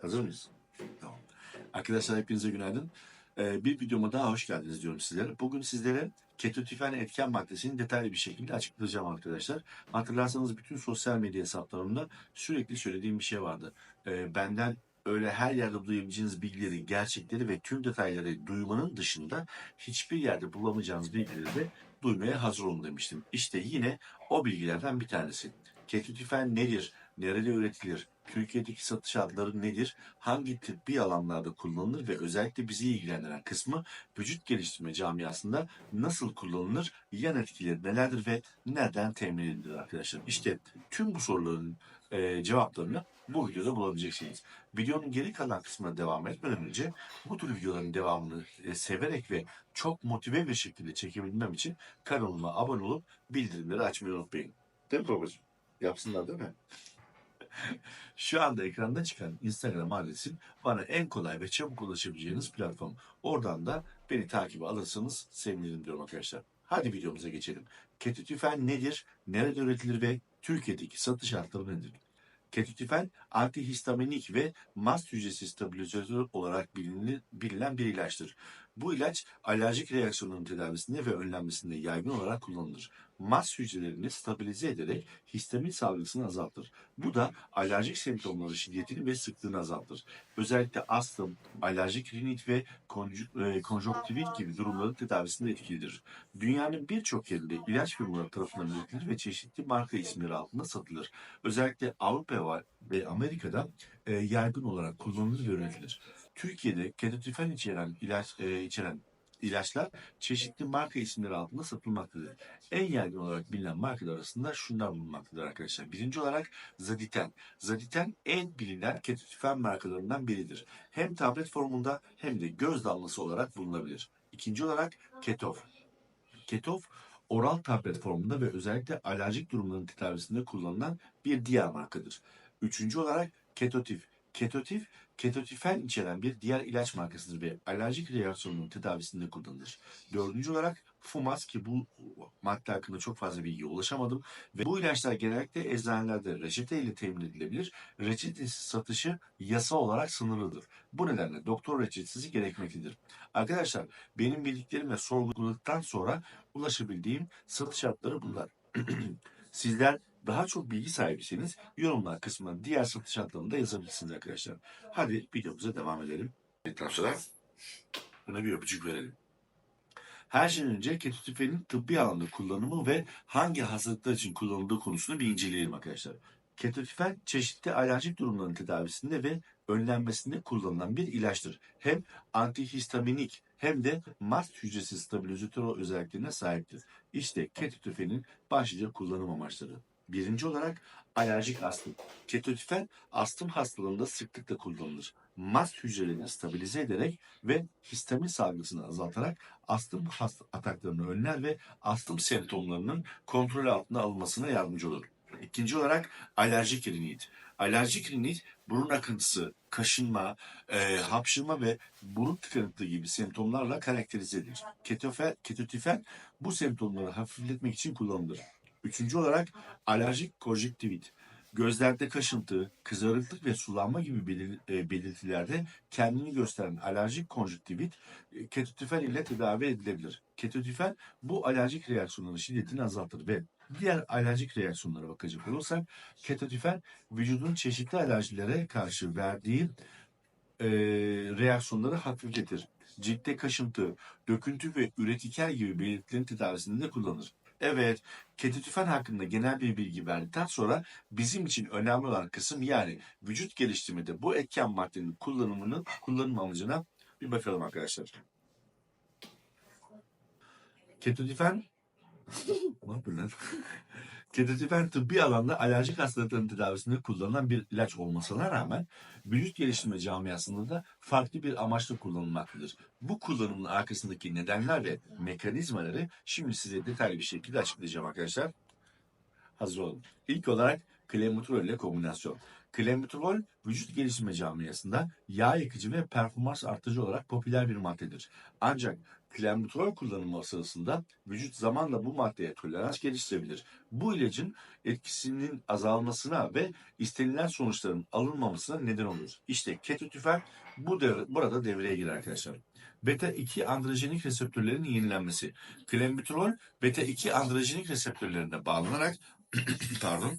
Hazır mıyız? Tamam. Arkadaşlar hepinize günaydın. Ee, bir videoma daha hoş geldiniz diyorum sizlere. Bugün sizlere ketotifen etken maddesini detaylı bir şekilde açıklayacağım arkadaşlar. Hatırlarsanız bütün sosyal medya hesaplarımda sürekli söylediğim bir şey vardı. Ee, benden öyle her yerde duyabileceğiniz bilgileri, gerçekleri ve tüm detayları duymanın dışında hiçbir yerde bulamayacağınız bilgileri de duymaya hazır olun demiştim. İşte yine o bilgilerden bir tanesi. Ketotifen nedir? Nerede üretilir? Türkiye'deki satış adları nedir? Hangi tıbbi alanlarda kullanılır ve özellikle bizi ilgilendiren kısmı vücut geliştirme camiasında nasıl kullanılır? Yan etkileri nelerdir ve nereden temin edilir arkadaşlar? İşte tüm bu soruların e, cevaplarını bu videoda bulabileceksiniz. Videonun geri kalan kısmına devam etmeden önce bu tür videoların devamını e, severek ve çok motive bir şekilde çekebilmem için kanalıma abone olup bildirimleri açmayı unutmayın. Değil mi babacığım? Yapsınlar değil mi? Şu anda ekranda çıkan Instagram adresim bana en kolay ve çabuk ulaşabileceğiniz platform. Oradan da beni takibe alırsanız sevinirim diyorum arkadaşlar. Hadi videomuza geçelim. Ketotifen nedir? Nerede üretilir ve Türkiye'deki satış şartları nedir? Ketotifen antihistaminik ve mast hücresi stabilizatör olarak bilinen bir ilaçtır. Bu ilaç alerjik reaksiyonların tedavisinde ve önlenmesinde yaygın olarak kullanılır. Mast hücrelerini stabilize ederek histamin salgısını azaltır. Bu da alerjik semptomların şiddetini ve sıklığını azaltır. Özellikle astım, alerjik rinit ve e, konjonktivit gibi durumların tedavisinde etkilidir. Dünyanın birçok yerinde ilaç firmaları tarafından üretilir ve çeşitli marka isimleri altında satılır. Özellikle Avrupa ve Amerika'da e, yaygın olarak kullanılır ve üretilir. Türkiye'de ketotifen içeren ilaç e, içeren ilaçlar çeşitli marka isimleri altında satılmaktadır. En yaygın olarak bilinen markalar arasında şunlar bulunmaktadır arkadaşlar. Birinci olarak Zaditen. Zaditen en bilinen ketotifen markalarından biridir. Hem tablet formunda hem de göz damlası olarak bulunabilir. İkinci olarak Ketof. Ketof oral tablet formunda ve özellikle alerjik durumların tedavisinde kullanılan bir diğer markadır. Üçüncü olarak Ketotif. Ketotif, ketotifen içeren bir diğer ilaç markasıdır ve alerjik reaksiyonun tedavisinde kullanılır. Dördüncü olarak Fumas ki bu madde hakkında çok fazla bilgiye ulaşamadım ve bu ilaçlar genellikle eczanelerde reçete ile temin edilebilir. Reçetesiz satışı yasa olarak sınırlıdır. Bu nedenle doktor reçetesi gerekmektedir. Arkadaşlar benim bildiklerim ve sorguladıktan sonra ulaşabildiğim satış şartları bunlar. Sizler daha çok bilgi sahibiyseniz yorumlar kısmına diğer satış şartlarını da yazabilirsiniz arkadaşlar. Hadi videomuza devam edelim. Sonra buna bir öpücük verelim. Her şeyden önce ketotifenin tıbbi alanda kullanımı ve hangi hastalıklar için kullanıldığı konusunu bir inceleyelim arkadaşlar. Ketotifen çeşitli alerjik durumların tedavisinde ve önlenmesinde kullanılan bir ilaçtır. Hem antihistaminik hem de mast hücresi stabilizatör özelliklerine sahiptir. İşte ketotifenin başlıca kullanım amaçları. Birinci olarak alerjik astım. Ketotifen astım hastalığında sıklıkla kullanılır. Mast hücrelerini stabilize ederek ve histamin salgısını azaltarak astım hast- ataklarını önler ve astım semptomlarının kontrol altına alınmasına yardımcı olur. İkinci olarak alerjik rinit. Alerjik rinit burun akıntısı, kaşınma, e, hapşırma ve burun tıkanıklığı gibi semptomlarla karakterize edilir. Ketofen, ketotifen bu semptomları hafifletmek için kullanılır. Üçüncü olarak alerjik konjüktivit. Gözlerde kaşıntı, kızarıklık ve sulanma gibi e, belirtilerde kendini gösteren alerjik konjüktivit e, ketotifen ile tedavi edilebilir. Ketotifen bu alerjik reaksiyonların şiddetini azaltır ve diğer alerjik reaksiyonlara bakacak olursak ketotifen vücudun çeşitli alerjilere karşı verdiği e, reaksiyonları hafifletir. Ciltte kaşıntı, döküntü ve üretiker gibi belirtilerin tedavisinde de kullanılır. Evet, ketotifen hakkında genel bir bilgi verdikten sonra bizim için önemli olan kısım yani vücut geliştirmede bu etken maddenin kullanımının kullanım amacına bir bakalım arkadaşlar. Ketotifen ne yapıyorsun lan? Ketotifen tıbbi alanda alerjik hastalıkların tedavisinde kullanılan bir ilaç olmasına rağmen vücut geliştirme camiasında da farklı bir amaçla kullanılmaktadır. Bu kullanımın arkasındaki nedenler ve mekanizmaları şimdi size detaylı bir şekilde açıklayacağım arkadaşlar. Hazır olun. İlk olarak klenbuterol ile kombinasyon. Klenbuterol vücut gelişimi camiasında yağ yakıcı ve performans artırıcı olarak popüler bir maddedir. Ancak klenbuterol kullanımı sırasında vücut zamanla bu maddeye tolerans geliştirebilir. Bu ilacın etkisinin azalmasına ve istenilen sonuçların alınmamasına neden olur. İşte ketotüfen bu devre, burada devreye girer arkadaşlar. Beta 2 androjenik reseptörlerin yenilenmesi. Klenbuterol beta 2 androjenik reseptörlerine bağlanarak pardon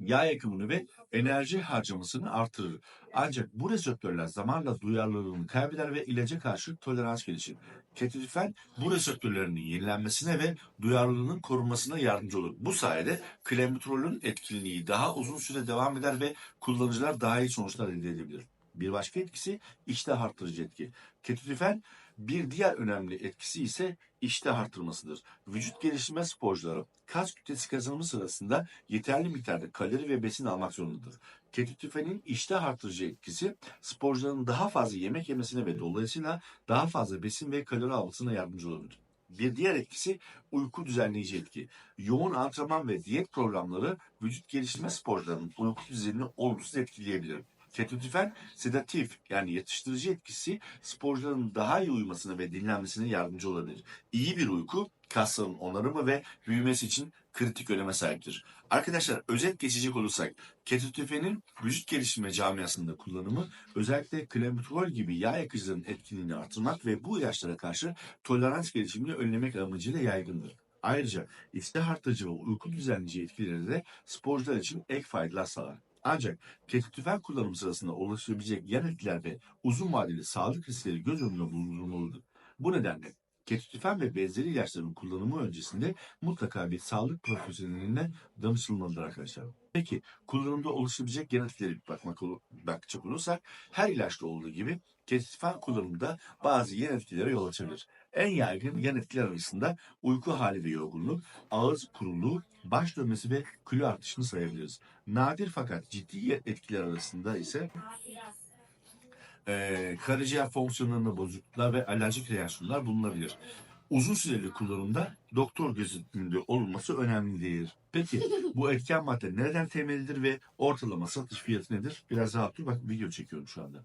yağ yakımını ve enerji harcamasını artırır. Ancak bu reseptörler zamanla duyarlılığını kaybeder ve ilaca karşı tolerans gelişir. Ketodifen bu reseptörlerin yenilenmesine ve duyarlılığının korunmasına yardımcı olur. Bu sayede klenbuterolün etkinliği daha uzun süre devam eder ve kullanıcılar daha iyi sonuçlar elde edebilir. Bir başka etkisi iştah arttırıcı etki. Ketodifen bir diğer önemli etkisi ise iştah arttırmasıdır. Vücut geliştirme sporcuları kas kütlesi kazanımı sırasında yeterli miktarda kalori ve besin almak zorundadır. Ketotüfenin iştah arttırıcı etkisi sporcuların daha fazla yemek yemesine ve dolayısıyla daha fazla besin ve kalori almasına yardımcı olabilir. Bir diğer etkisi uyku düzenleyici etki. Yoğun antrenman ve diyet programları vücut geliştirme sporcularının uyku düzenini olumsuz etkileyebilir. Ketotüfen sedatif yani yatıştırıcı etkisi sporcuların daha iyi uyumasına ve dinlenmesine yardımcı olabilir. İyi bir uyku kasların onarımı ve büyümesi için kritik öneme sahiptir. Arkadaşlar özet geçecek olursak ketotüfenin vücut geliştirme camiasında kullanımı özellikle klenbuterol gibi yağ yakıcıların etkinliğini artırmak ve bu ilaçlara karşı tolerans gelişimini önlemek amacıyla yaygındır. Ayrıca iştah artırıcı ve uyku düzenleyici etkileri de sporcular için ek faydalar sağlar. Ancak ketotüfen kullanımı sırasında oluşabilecek yan etkiler ve uzun vadeli sağlık riskleri göz önünde bulundurulmalıdır. Bu nedenle ketotüfen ve benzeri ilaçların kullanımı öncesinde mutlaka bir sağlık profesyoneline danışılmalıdır arkadaşlar. Peki kullanımda oluşabilecek yan etkilere bakmak bakacak olursak her ilaçta olduğu gibi ketotüfen kullanımında bazı yan etkilere yol açabilir. En yaygın yan etkiler arasında uyku hali ve yorgunluk, ağız kuruluğu, baş dönmesi ve kilo artışını sayabiliriz. Nadir fakat ciddi etkiler arasında ise eee karaciğer fonksiyonlarında bozukluklar ve alerjik reaksiyonlar bulunabilir. Uzun süreli kullanımda doktor gözetiminde olunması önemlidir. Peki bu etken madde nereden temelidir ve ortalama satış fiyatı nedir? Biraz rahat dur bak video çekiyorum şu anda.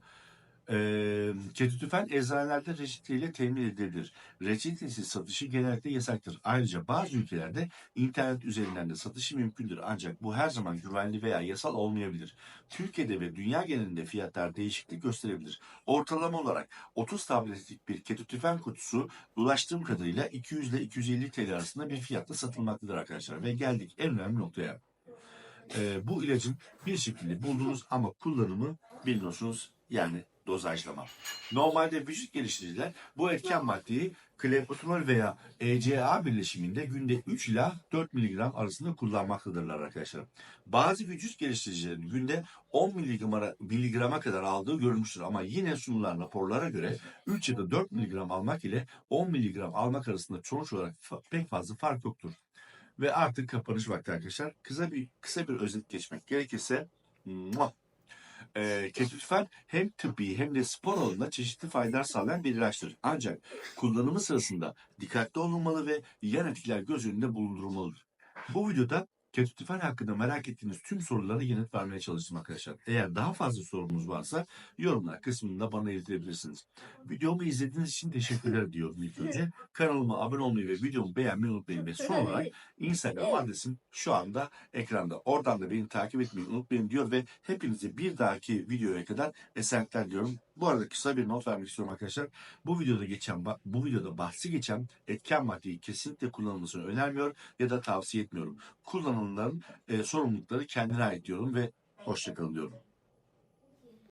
Ee, ketotüfen eczanelerde reçeteyle temin edilebilir. Reçetesiz satışı genellikle yasaktır. Ayrıca bazı ülkelerde internet üzerinden de satışı mümkündür. Ancak bu her zaman güvenli veya yasal olmayabilir. Türkiye'de ve dünya genelinde fiyatlar değişiklik gösterebilir. Ortalama olarak 30 tabletlik bir ketotüfen kutusu ulaştığım kadarıyla 200 ile 250 TL arasında bir fiyatla satılmaktadır arkadaşlar. Ve geldik en önemli noktaya. Ee, bu ilacın bir şekilde buldunuz ama kullanımı bilmiyorsunuz yani dozajlama. Normalde vücut geliştiriciler bu etken maddeyi klenbuterol veya ECA birleşiminde günde 3 ila 4 mg arasında kullanmaktadırlar arkadaşlar. Bazı vücut geliştiricilerin günde 10 mg miligrama kadar aldığı görülmüştür ama yine sunulan raporlara göre 3 ya da 4 mg almak ile 10 mg almak arasında sonuç olarak pek fazla fark yoktur. Ve artık kapanış vakti arkadaşlar. Kısa bir kısa bir özet geçmek gerekirse muah, e, ketotüfen hem tıbbi hem de spor alanında çeşitli faydalar sağlayan bir ilaçtır. Ancak kullanımı sırasında dikkatli olunmalı ve yan etkiler göz önünde bulundurulmalıdır. Bu videoda ketotüfen hakkında merak ettiğiniz tüm sorulara yanıt vermeye çalıştım arkadaşlar. Eğer daha fazla sorunuz varsa yorumlar kısmında bana iletebilirsiniz. Videomu izlediğiniz için teşekkürler diyorum ilk önce. Kanalıma abone olmayı ve videomu beğenmeyi unutmayın. Ve son olarak Instagram adresim şu anda ekranda. Oradan da beni takip etmeyi unutmayın diyor ve hepinize bir dahaki videoya kadar esenlikler diyorum. Bu arada kısa bir not vermek istiyorum arkadaşlar. Bu videoda geçen bu videoda bahsi geçen etken maddeyi kesinlikle kullanılmasını önermiyor ya da tavsiye etmiyorum. Kullanılanların e, sorumlulukları kendine ait diyorum ve hoşçakalın diyorum.